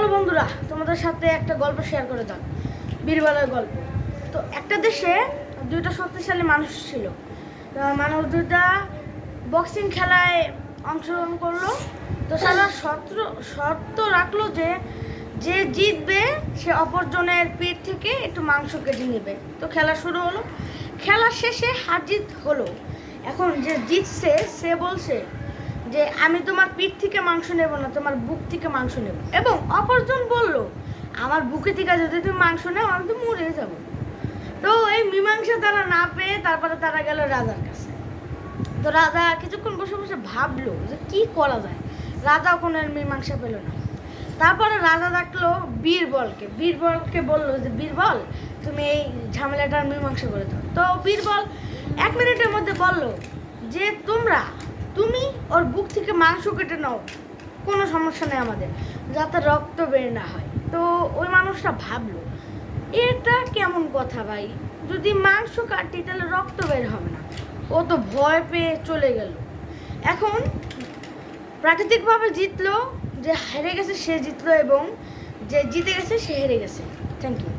চলো বন্ধুরা, তোমাদের সাথে একটা গল্প শেয়ার করে দাও। বীরবালের গল্প। তো একটা দেশে দুইটা শক্তিশালী মানুষ ছিল। মানুষ দুইটা বক্সিং খেলায় অংশগ্রহণ করল। তো সারা শর্ত শর্ত রাখল যে যে জিতবে, সে অপরজনের পেট থেকে একটু মাংস কেটে নেবে। তো খেলা শুরু হলো। খেলা শেষে হার জিত হলো। এখন যে জিতছে, সে বলছে যে আমি তোমার পিঠ থেকে মাংস নেব না, তোমার বুক থেকে মাংস নেব। এবং অপরজন বলল, আমার বুকে থেকে যদি তুমি মাংস নেও, আমি তো মরে যাব। তো এই মীমাংসা তারা না পেয়ে তারপরে তারা গেল রাজার কাছে। তো রাজা কিছুক্ষণ বসে বসে ভাবলো যে কি করা যায়? রাজাও কোনো মীমাংসা পেল না। তারপরে রাজা ডাকলো বীরবলকে। বীরবলকে বলল যে, বীরবল, তুমি এই ঝামেলাটার মীমাংসা করে দাও। তো বীরবল এক মিনিটের মধ্যে বলল যে, তোমরা তুমি ওর বুক থেকে মাংস কেটে নাও। কোনো সমস্যা নেই আমাদের, যাতে রক্ত বের না হয়। তো ওই মানুষটা ভাবলো, এটা কেমন কথা ভাই? যদি মাংস কাটি, তাহলে রক্ত বের হবে না। ও তো ভয় পেয়ে চলে গেল। এখন প্রাকৃতিকভাবে জিতলো, যে হেরে গেছে সে জিতলো এবং যে জিতে গেছে সে হেরে গেছে। Thank you